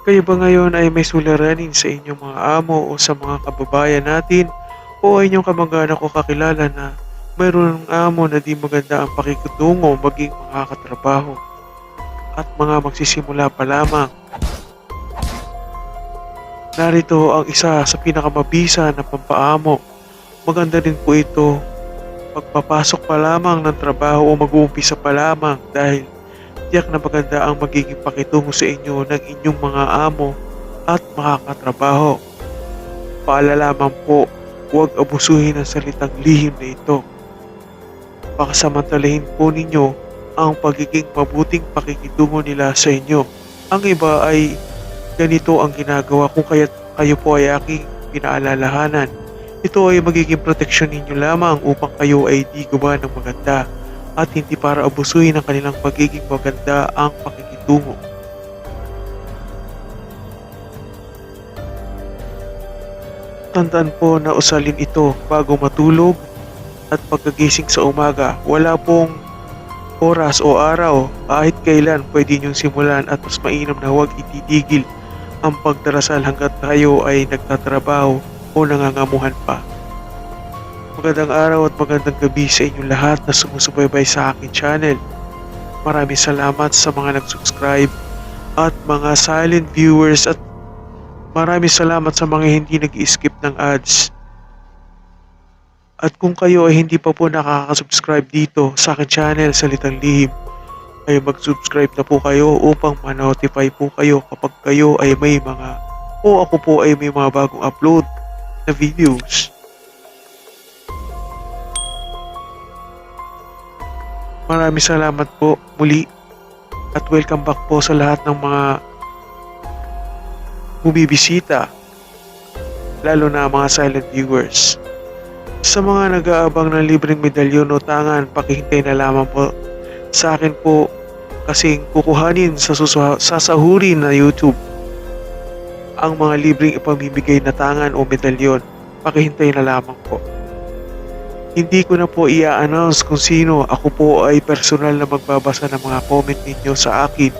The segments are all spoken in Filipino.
Kayo ba ngayon ay may suliranin sa inyong mga amo o sa mga kababayan natin o ay inyong kamag-anak o kakilala na mayroon ng amo na di maganda ang pakikitungo maging mga katrabaho at mga magsisimula pa lamang. Narito ang isa sa pinakamabisa na pampaamo. Maganda din po ito pagpapasok pa lamang ng trabaho o mag-uumpisa pa lamang dahil tiyak na maganda ang magiging pakitungo sa inyo ng inyong mga amo at makakatrabaho. Paalala lamang po, huwag abusuhin ang salitang lihim na ito. Pakasamantalahin po ninyo ang pagiging mabuting pakikitungo nila sa inyo. Ang iba ay ganito ang ginagawa kung kaya't kayo po ay aking pinaalalahanan. Ito ay magiging proteksyon ninyo lamang upang kayo ay di gawa ng maganda at hindi para abusuhin ang kanilang pagiging maganda ang pakikitungo. Tandaan po na usalin ito bago matulog at pagkagising sa umaga. Wala pong oras o araw kahit kailan pwede niyong simulan at mas mainam na huwag ititigil ang pagdarasal hanggat kayo ay nagtatrabaho o nangangamuhan pa. Magandang araw at magandang gabi sa inyong lahat na sumusubaybay sa akin channel. Maraming salamat sa mga nag-subscribe at mga silent viewers at maraming salamat sa mga hindi nag-skip ng ads. At kung kayo ay hindi pa po nakaka-subscribe dito sa akin channel Salitang Lihim, ay mag-subscribe na po kayo upang ma-notify po kayo kapag kayo ay may mga o ako po ay may mga bagong upload na videos. Maraming salamat po muli at welcome back po sa lahat ng mga bumibisita lalo na mga silent viewers. Sa mga nag-aabang ng libreng medalyon o tangan, pakihintay na lamang po sa akin po kasing kukuhanin sa sasahurin na YouTube ang mga libreng ipamimigay na tangan o medalyon. Pakihintay na lamang po. Hindi ko na po i-announce kung sino. Ako po ay personal na magbabasa ng mga comment ninyo sa akin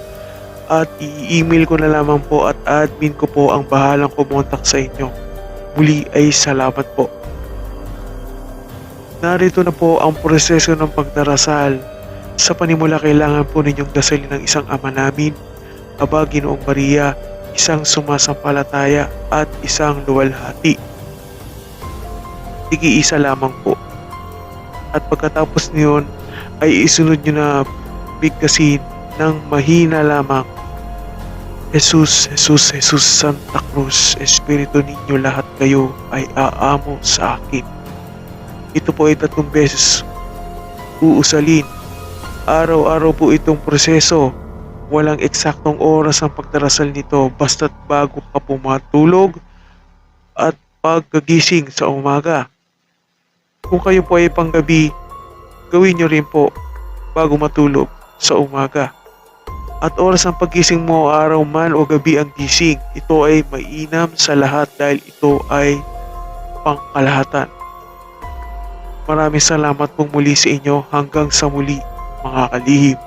at i-email ko na lamang po at admin ko po ang bahalang kumontak sa inyo. Muli ay salamat po. Narito na po ang proseso ng pagdarasal. Sa panimula kailangan po ninyong dasalin ng isang ama namin, Aba Ginoong Maria, isang sumasampalataya at isang luwalhati. Igi-isa lamang po. At pagkatapos niyon ay isunod nyo na bigkasin ng mahina lamang. Jesus, Jesus, Jesus, Santa Cruz, Espiritu ninyo lahat kayo ay aamo sa akin. Ito po ay tatlong beses uusalin. Araw-araw po itong proseso. Walang eksaktong oras ang pagdarasal nito basta't bago ka po matulog at pagkagising sa umaga. Kung kayo po ay panggabi, gawin nyo rin po bago matulog sa umaga. At oras ng paggising mo araw man o gabi ang gising, ito ay mainam sa lahat dahil ito ay pangkalahatan. Maraming salamat pong muli sa inyo hanggang sa muli mga kalihim.